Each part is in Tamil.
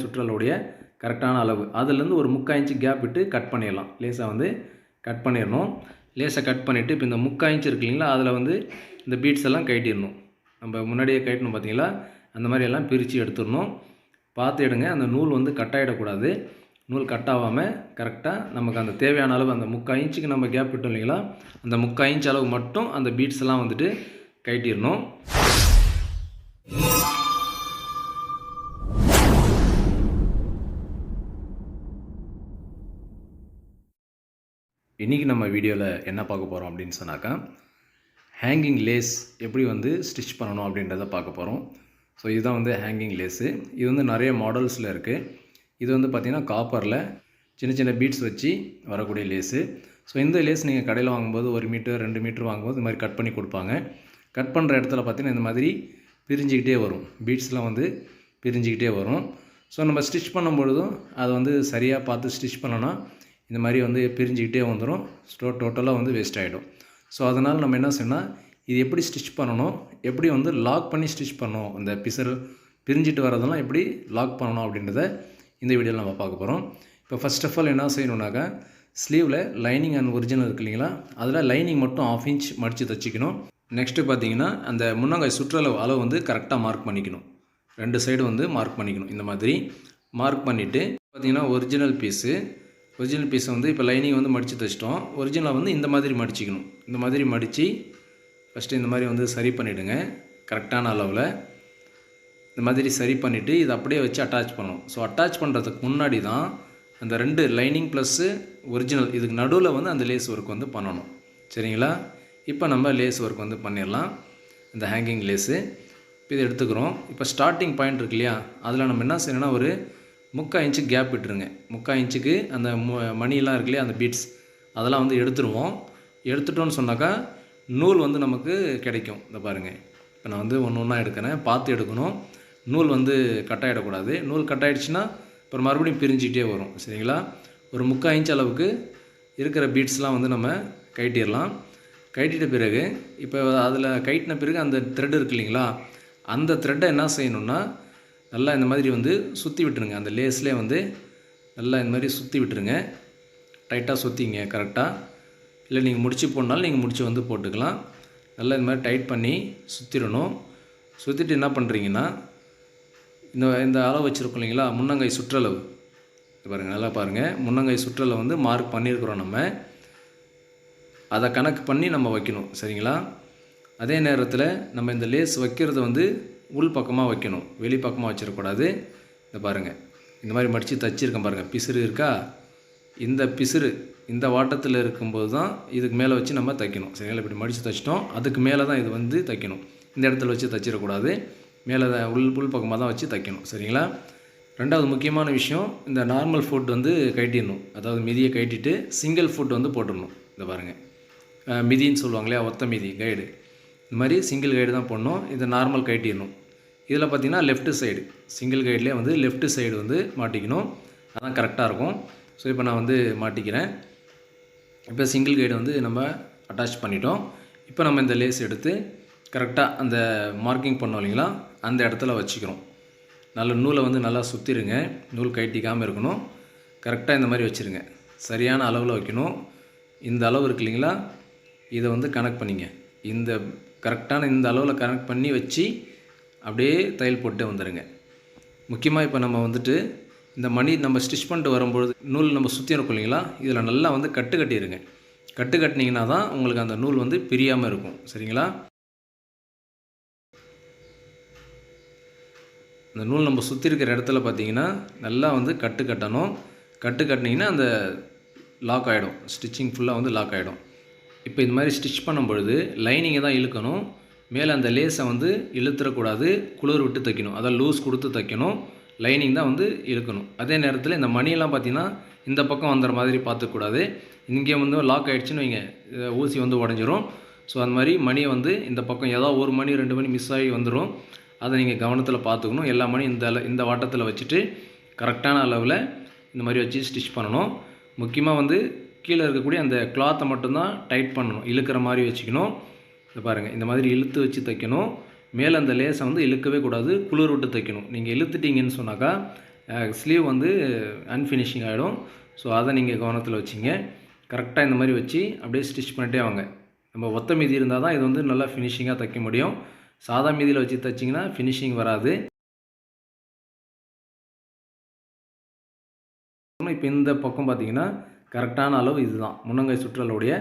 சுற்றலோடைய கரெக்டான அளவு. அதுலேருந்து ஒரு முக்கால் இன்ச்சு கேப் விட்டு கட் பண்ணிடலாம். லேசாக வந்து கட் பண்ணிடணும். லேசாக கட் பண்ணிவிட்டு இப்போ இந்த முக்கால் இன்ச் இருக்கு இல்லைங்களா அதில் வந்து இந்த பீட்ஸ் எல்லாம் கட்டிடணும் நம்ம முன்னாடியே கட்டணும் பார்த்தீங்களா அந்த மாதிரி எல்லாம் பிரித்து எடுத்துடணும். பார்த்து எடுங்க. அந்த நூல் வந்து கட் ஆகிடக்கூடாது நூல் கட் ஆகாமல் கரெக்டாக நமக்கு அந்த தேவையான அளவு அந்த முக்கால் இன்ச்சுக்கு நம்ம கேப் விட்டோம் இல்லைங்களா அந்த முக்கால் இன்ச் அளவு மட்டும் அந்த பீட்ஸ் எல்லாம் வந்துட்டு கட்டிடணும் இன்றைக்கி நம்ம வீடியோவில் என்ன பார்க்க போகிறோம் அப்படின்னு சொன்னாக்கா ஹேங்கிங் லேஸ் எப்படி வந்து ஸ்டிச் பண்ணணும் அப்படின்றத பார்க்க போகிறோம் ஸோ இதுதான் வந்து ஹேங்கிங் லேஸு இது வந்து நிறைய மாடல்ஸில் இருக்குது இது வந்து பார்த்திங்கன்னா காப்பரில் சின்ன சின்ன பீட்ஸ் வச்சு வரக்கூடிய லேஸு ஸோ இந்த லேஸ் நீங்கள் கடையில் வாங்கும்போது ஒரு மீட்டர் ரெண்டு மீட்டர் வாங்கும்போது இந்த மாதிரி கட் பண்ணி கொடுப்பாங்க. கட் பண்ணுற இடத்துல பார்த்திங்கன்னா இந்த மாதிரி பிரிஞ்சுக்கிட்டே வரும். பீட்ஸ்லாம் வந்து பிரிஞ்சுக்கிட்டே வரும். ஸோ நம்ம ஸ்டிச் பண்ணும்பொழுதும் அதை வந்து சரியாக பார்த்து ஸ்டிச் பண்ணோன்னா இந்த மாதிரி வந்து பிரிஞ்சுக்கிட்டே வந்துடும் ஸ்டோ டோட்டலாக வந்து வேஸ்ட் ஆகிடும் ஸோ அதனால் நம்ம என்ன செய்யணும் இது எப்படி ஸ்டிச் பண்ணணும்? எப்படி வந்து லாக் பண்ணி ஸ்டிச் பண்ணணும்? அந்த பிசல் பிரிஞ்சிட்டு வரதெல்லாம் எப்படி லாக் பண்ணணும் அப்படின்றத இந்த வீடியோவில் நம்ம பார்க்க போகிறோம் இப்போ ஃபஸ்ட் ஆஃப் ஆல் என்ன செய்யணுன்னாக்கா ஸ்லீவில் லைனிங் அண்ட் ஒரிஜினல் இருக்கு இல்லைங்களா? அதில் லைனிங் மட்டும் ஆஃப் இன்ச் மடித்து தச்சிக்கணும். நெக்ஸ்ட்டு பார்த்தீங்கன்னா அந்த முன்னங்காய் சுற்றளவு அளவு வந்து கரெக்டாக மார்க் பண்ணிக்கணும். ரெண்டு சைடு வந்து மார்க் பண்ணிக்கணும். இந்த மாதிரி மார்க் பண்ணிவிட்டு பார்த்தீங்கன்னா ஒரிஜினல் பீஸு ஒரிஜினல் பீஸை வந்து இப்போ லைனிங் வந்து மடித்து தைச்சிட்டோம் ஒரிஜினலாக வந்து இந்த மாதிரி மடிச்சிக்கணும். இந்த மாதிரி மடித்து ஃபஸ்ட்டு இந்த மாதிரி வந்து சரி பண்ணிவிடுங்க கரெக்டான அளவில். இந்த மாதிரி சரி பண்ணிவிட்டு இதை அப்படியே வச்சு அட்டாச் பண்ணணும். ஸோ அட்டாச் பண்ணுறதுக்கு முன்னாடி தான் அந்த ரெண்டு லைனிங் ப்ளஸ்ஸு ஒரிஜினல் இதுக்கு நடுவில் வந்து அந்த லேஸ் ஒர்க் வந்து பண்ணணும். சரிங்களா? இப்போ நம்ம லேஸ் ஒர்க் வந்து பண்ணிடலாம். இந்த ஹேங்கிங் லேஸு இப்போ இதை எடுத்துக்கிறோம். இப்போ ஸ்டார்டிங் பாயிண்ட் இருக்கு இல்லையா? அதில் நம்ம என்ன செய்யணும்னா ஒரு முக்கால் இன்ச்சு கேப் விட்டுருங்க. முக்கால் இன்ச்சுக்கு அந்த மு மணியெல்லாம் இருக்கு இல்லையா அந்த பீட்ஸ் அதெல்லாம் வந்து எடுத்துருவோம். எடுத்துட்டோன்னு சொன்னாக்கா நூல் வந்து நமக்கு கிடைக்கும். இந்த பாருங்கள் இப்போ நான் வந்து ஒன்று ஒன்றா எடுக்கிறேன். பார்த்து எடுக்கணும். நூல் வந்து கட் ஆகிடக்கூடாது நூல் கட் அப்புறம் மறுபடியும் பிரிஞ்சிக்கிட்டே வரும். சரிங்களா? ஒரு முக்கால் இன்ச் அளவுக்கு இருக்கிற பீட்ஸ்லாம் வந்து நம்ம கைட்டிடலாம். கைட்டிட்ட பிறகு இப்போ அதில் கைட்டின பிறகு அந்த த்ரெட் இருக்கு இல்லைங்களா? அந்த த்ரெட்டை என்ன செய்யணும்னா நல்லா இந்த மாதிரி வந்து சுற்றி விட்டுருங்க. அந்த லேஸ்லேயே வந்து நல்லா இந்த மாதிரி சுற்றி விட்டுருங்க. டைட்டாக சுற்றிங்க கரெக்டாக இல்லை நீங்கள் முடிச்சு போடனாலும் நீங்கள் முடிச்சு வந்து போட்டுக்கலாம். நல்லா இந்த மாதிரி டைட் பண்ணி சுற்றிடணும் சுற்றிட்டு என்ன பண்ணுறீங்கன்னா இந்த இந்த அளவு வச்சுருக்கோம் இல்லைங்களா முன்னங்கை சுற்றளவு. பாருங்கள் நல்லா பாருங்கள் முன்னங்கை சுற்றளவு வந்து மார்க் பண்ணியிருக்கிறோம் நம்ம. அதை கணக்கு பண்ணி நம்ம வைக்கணும் சரிங்களா? அதே நேரத்தில் நம்ம இந்த லேஸ் வைக்கிறது வந்து உள் பக்கமாக வைக்கணும். வெளி பக்கமாக வச்சிடக்கூடாது இந்த பாருங்கள் இந்த மாதிரி மடித்து தச்சிருக்கேன் பாருங்கள் பிசுறு இருக்கா? இந்த பிசுறு இந்த வாட்டத்தில் இருக்கும்போது தான் இதுக்கு மேலே வச்சு நம்ம தைக்கணும். சரிங்களா? இப்படி மடித்து தைச்சிட்டோம். அதுக்கு மேலே தான் இது வந்து தைக்கணும். இந்த இடத்துல வச்சு தைச்சிடக்கூடாது மேலே தான் உள் உள் பக்கமாக தான் வச்சு தைக்கணும். சரிங்களா? ரெண்டாவது முக்கியமான விஷயம் இந்த நார்மல் ஃபுட் வந்து கட்டிடணும். அதாவது மிதியை கட்டிட்டு சிங்கிள் ஃபுட் வந்து போட்டுடணும். இந்த பாருங்கள் மிதின்னு சொல்லுவாங்க இல்லையா? ஒத்த மிதி கைடு இந்த மாதிரி சிங்கிள் கைடு தான் போடணும். இதை நார்மல் கைட்டிடணும். இதில் பார்த்தீங்கன்னா லெஃப்ட் சைடு சிங்கிள் கைட்லேயே வந்து லெஃப்ட் சைடு வந்து மாட்டிக்கணும். அதான் கரெக்டாக இருக்கும். ஸோ இப்போ நான் வந்து மாட்டிக்கிறேன். இப்போ சிங்கிள் கைடு வந்து நம்ம அட்டாச் பண்ணிட்டோம். இப்போ நம்ம இந்த லேஸ் எடுத்து கரெக்டாக அந்த மார்க்கிங் பண்ணோம் இல்லைங்களா? அந்த இடத்துல வச்சுக்கிறோம். நல்ல நூலை வந்து நல்லா சுற்றிடுங்க நூல் கைட்டிக்காமல் இருக்கணும். கரெக்டாக இந்த மாதிரி வச்சுருங்க. சரியான அளவில் வைக்கணும். இந்த அளவு இருக்கு இல்லைங்களா? இதை வந்து கனெக்ட் பண்ணிங்க. இந்த கரெக்டான இந்த அளவில் கனெக்ட் பண்ணி வச்சு அப்படியே தையல் போட்டு வந்துடுங்க முக்கியமாக இப்போ நம்ம வந்துட்டு இந்த மணி நம்ம ஸ்டிச் பண்ணிட்டு வரும்பொழுது நூல் நம்ம சுற்றி இருக்கும் இல்லைங்களா? இதில் நல்லா வந்து கட்டு கட்டிடுங்க கட்டு கட்டினீங்கன்னா தான் உங்களுக்கு அந்த நூல் வந்து பிரியாமல் இருக்கும். சரிங்களா? இந்த நூல் நம்ம சுற்றி இருக்கிற இடத்துல பார்த்தீங்கன்னா நல்லா வந்து கட்டு கட்டணும். கட்டு கட்டினீங்கன்னா அந்த லாக் ஆகிடும் ஸ்டிச்சிங் ஃபுல்லாக வந்து லாக் ஆகிடும் இப்போ இந்த மாதிரி ஸ்டிச் பண்ணும்பொழுது லைனிங்கை தான் இழுக்கணும். மேலே அந்த லேஸை வந்து இழுத்துறக்கூடாது. குளிர் விட்டு தைக்கணும். அதான் லூஸ் கொடுத்து தைக்கணும். லைனிங் தான் வந்து இழுக்கணும். அதே நேரத்தில் இந்த மணியெல்லாம் பார்த்திங்கன்னா இந்த பக்கம் வந்துற மாதிரி பார்த்துக்கூடாது இங்கே வந்து லாக் ஆகிடுச்சின்னு வைங்க. ஊசி வந்து உடஞ்சிரும். ஸோ அந்த மாதிரி மணியை வந்து இந்த பக்கம் ஏதாவது ஒரு மணி ரெண்டு மணி மிஸ் ஆகி வந்துடும் அதை நீங்கள் கவனத்தில் பார்த்துக்கணும். எல்லா மணியும் இந்த இந்த வாட்டத்தில் வச்சுட்டு கரெக்டான அளவில் இந்த மாதிரி வச்சு ஸ்டிச் பண்ணணும். முக்கியமாக வந்து கீழே இருக்கக்கூடிய அந்த கிளாத்தை மட்டும்தான் டைட் பண்ணணும். இழுக்கிற மாதிரி வச்சுக்கணும். இது பாருங்கள் இந்த மாதிரி இழுத்து வச்சு தைக்கணும். மேலே அந்த லேஸை வந்து இழுக்கவே கூடாது. குளிர் விட்டு தைக்கணும். நீங்கள் இழுத்துட்டீங்கன்னு சொன்னாக்கா ஸ்லீவ் வந்து அன்ஃபினிஷிங் ஆகிடும் ஸோ அதை நீங்கள் கவனத்தில் வச்சிங்க. கரெக்டாக இந்த மாதிரி வச்சு அப்படியே ஸ்டிச் பண்ணிட்டே வாங்க. நம்ம ஒத்த மீதி இருந்தால் தான் இது வந்து நல்லா ஃபினிஷிங்காக தைக்க முடியும். சாதா மீதியில் வச்சு தைச்சிங்கன்னா ஃபினிஷிங் வராது. இப்போ இந்த பக்கம் பார்த்தீங்கன்னா கரெக்டான அளவு இதுதான். முன்னங்கை சுற்றலுடைய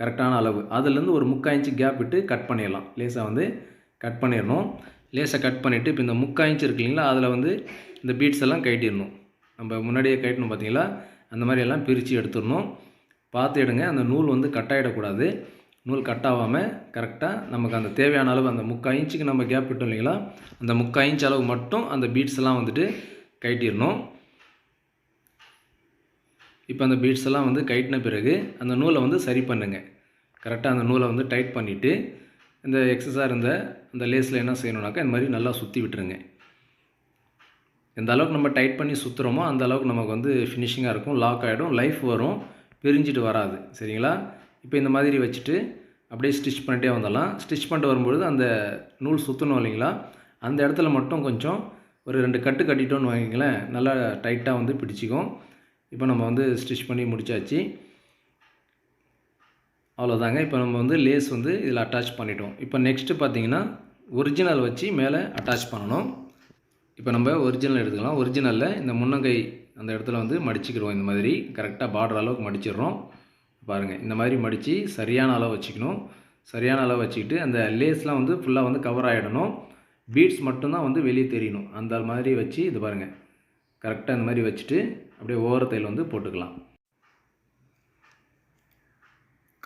கரெக்டான அளவு. அதுலேருந்து ஒரு முக்கால் இன்ச்சு கேப் விட்டு கட் பண்ணிடலாம். லேசாக வந்து கட் பண்ணிடணும். லேசாக கட் பண்ணிவிட்டு இப்போ இந்த முக்கால் இன்ச் இருக்கு இல்லைங்களா அதில் வந்து இந்த பீட்ஸ் எல்லாம் கட்டிடணும். நம்ம முன்னாடியே கட்டணும் பார்த்தீங்களா அந்த மாதிரி எல்லாம் பிரித்து எடுத்துடணும். பார்த்து எடுங்க அந்த நூல் வந்து கட் ஆகிடக்கூடாது நூல் கட் ஆகாமல் கரெக்டாக நமக்கு அந்த தேவையான அளவு அந்த முக்கால் இன்ச்சுக்கு நம்ம கேப் விட்டோம் இல்லைங்களா அந்த முக்கால் இன்ச் அளவு மட்டும் அந்த பீட்ஸ் எல்லாம் வந்துட்டு கட்டிடணும். இப்போ அந்த பீட்ஸ் எல்லாம் வந்து கைட்டின பிறகு அந்த நூலை வந்து சரி பண்ணுங்க. கரெக்டாக அந்த நூலை வந்து டைட் பண்ணிவிட்டு இந்த எக்ஸஸாக இருந்த அந்த லேஸில் என்ன செய்யணுனாக்கா இந்த மாதிரி நல்லா சுற்றி விட்டுருங்க. எந்த அளவுக்கு நம்ம டைட் பண்ணி சுற்றுறோமோ அந்த அளவுக்கு நமக்கு வந்து ஃபினிஷிங்காக இருக்கும் லாக் ஆகிடும் லைஃப் வரும் பிரிஞ்சிட்டு வராது. சரிங்களா? இப்போ இந்த மாதிரி வச்சுட்டு அப்படியே ஸ்டிச் பண்ணிட்டே வந்துடலாம். ஸ்டிச் பண்ணிட்டு வரும்பொழுது அந்த நூல் சுற்றணும் இல்லைங்களா? அந்த இடத்துல மட்டும் கொஞ்சம் ஒரு ரெண்டு கட்டு கட்டிட்டோன்னு வாங்கிங்களேன் நல்லா டைட்டாக வந்து பிடிச்சிக்கும். இப்போ நம்ம வந்து ஸ்டிச் பண்ணி முடிச்சாச்சு. அவ்வளோதாங்க இப்போ நம்ம வந்து லேஸ் வந்து இதில் அட்டாச் பண்ணிட்டோம். இப்போ நெக்ஸ்ட்டு பார்த்தீங்கன்னா ஒரிஜினல் வச்சு மேலே அட்டாச் பண்ணணும். இப்போ நம்ம ஒரிஜினல் எடுத்துக்கலாம். ஒரிஜினலில் இந்த முன்னங்கை அந்த இடத்துல வந்து மடிச்சிக்கிடுவோம். இந்த மாதிரி கரெக்டாக பார்டர் அளவுக்கு மடிச்சிடுறோம். பாருங்கள் இந்த மாதிரி மடித்து சரியான அளவு வச்சுக்கணும். சரியான அளவு வச்சுக்கிட்டு அந்த லேஸ்லாம் வந்து ஃபுல்லாக வந்து கவர் ஆகிடணும் பீட்ஸ் மட்டும்தான் வந்து வெளியே தெரியணும். அந்த மாதிரி வச்சு இது பாருங்கள் கரெக்டாக இந்த மாதிரி வச்சுட்டு அப்படியே ஓரத்தையில் வந்து போட்டுக்கலாம்.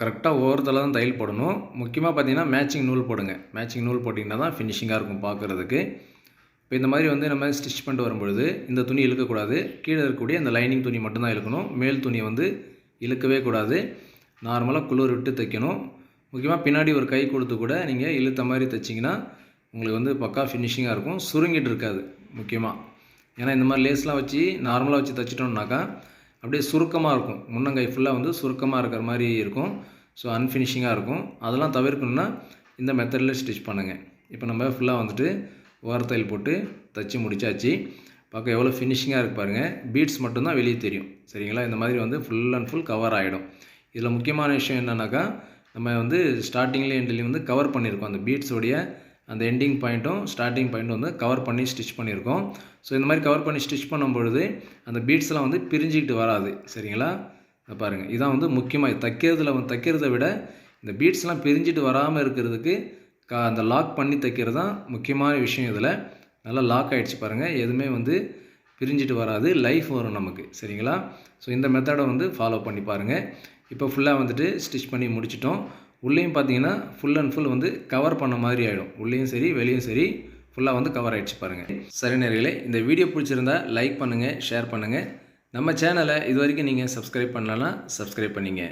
கரெக்டாக ஓரத்தில் தான் தையல் போடணும். முக்கியமாக பார்த்தீங்கன்னா மேட்சிங் நூல் போடுங்க. மேட்சிங் நூல் போட்டிங்கன்னா தான் ஃபினிஷிங்காக இருக்கும் பார்க்குறதுக்கு. இப்போ இந்த மாதிரி வந்து நம்ம ஸ்டிச் பண்ணிட்டு வரும்பொழுது இந்த துணி இழுக்கக்கூடாது. கீழே இருக்கக்கூடிய அந்த லைனிங் துணி மட்டும்தான் இழுக்கணும். மேல் துணியை வந்து இழுக்கவே கூடாது. நார்மலாக குளிர் விட்டு தைக்கணும். முக்கியமாக பின்னாடி ஒரு கை கொடுத்து கூட நீங்கள் இழுத்த மாதிரி தைச்சிங்கன்னா உங்களுக்கு வந்து பக்கா ஃபினிஷிங்காக இருக்கும். சுருங்கிட்டு இருக்காது முக்கியமாக ஏன்னா இந்த மாதிரி லேஸ்லாம் வச்சு நார்மலாக வச்சு தைச்சிட்டோம்னாக்கா அப்படியே சுருக்கமாக இருக்கும். முன்னங்கை ஃபுல்லாக வந்து சுருக்கமாக இருக்கிற மாதிரி இருக்கும். ஸோ அன்ஃபினிஷிங்காக இருக்கும். அதெல்லாம் தவிர்க்கணுன்னா இந்த மெத்தடில் ஸ்டிச் பண்ணுங்கள் இப்போ நம்ம ஃபுல்லாக வந்துட்டு ஓரத்தையில் போட்டு தைச்சி முடிச்சாச்சு. பார்க்க எவ்வளோ ஃபினிஷிங்காக இருக்கு பாருங்கள் பீட்ஸ் மட்டும்தான் வெளியே தெரியும். சரிங்களா? இந்த மாதிரி வந்து ஃபுல் அண்ட் ஃபுல் கவர் ஆகிடும் இதில் முக்கியமான விஷயம் என்னென்னாக்கா நம்ம வந்து ஸ்டார்டிங்லேயும் எண்ட்லேயும் வந்து கவர் பண்ணியிருக்கோம். அந்த பீட்ஸோடைய அந்த எண்டிங் பாயிண்ட்டும் ஸ்டார்டிங் பாயிண்ட்டும் வந்து கவர் பண்ணி ஸ்டிச் பண்ணியிருக்கோம். ஸோ இந்த மாதிரி கவர் பண்ணி ஸ்டிச் பண்ணும்பொழுது அந்த பீட்ஸ்லாம் வந்து பிரிஞ்சிக்கிட்டு வராது. சரிங்களா? இதை பாருங்கள் இதான் வந்து முக்கியமாக தைக்கிறதுல வந்து தைக்கிறத விட இந்த பீட்ஸ்லாம் பிரிஞ்சிட்டு வராமல் இருக்கிறதுக்கு கா அந்த லாக் பண்ணி தைக்கிறது தான் முக்கியமான விஷயம் இதில். நல்லா லாக் ஆகிடுச்சு பாருங்கள் எதுவுமே வந்து பிரிஞ்சிட்டு வராது. லைஃப் வரும் நமக்கு. சரிங்களா? ஸோ இந்த மெத்தடை வந்து ஃபாலோ பண்ணி பாருங்கள் இப்போ ஃபுல்லாக வந்துட்டு ஸ்டிச் பண்ணி முடிச்சிட்டோம். உள்ளேயும் பார்த்தீங்கன்னா ஃபுல் அண்ட் ஃபுல் வந்து கவர் பண்ண மாதிரி ஆகிடும் உள்ளேயும் சரி வெளியும் சரி ஃபுல்லாக வந்து கவர் ஆகிடுச்சு பாருங்கள் சரி நேர்களே இந்த வீடியோ பிடிச்சிருந்தா லைக் பண்ணுங்கள் ஷேர் பண்ணுங்கள் நம்ம சேனலை இது வரைக்கும் நீங்கள் சப்ஸ்கிரைப் பண்ணலன்னா சப்ஸ்கிரைப் பண்ணிங்க.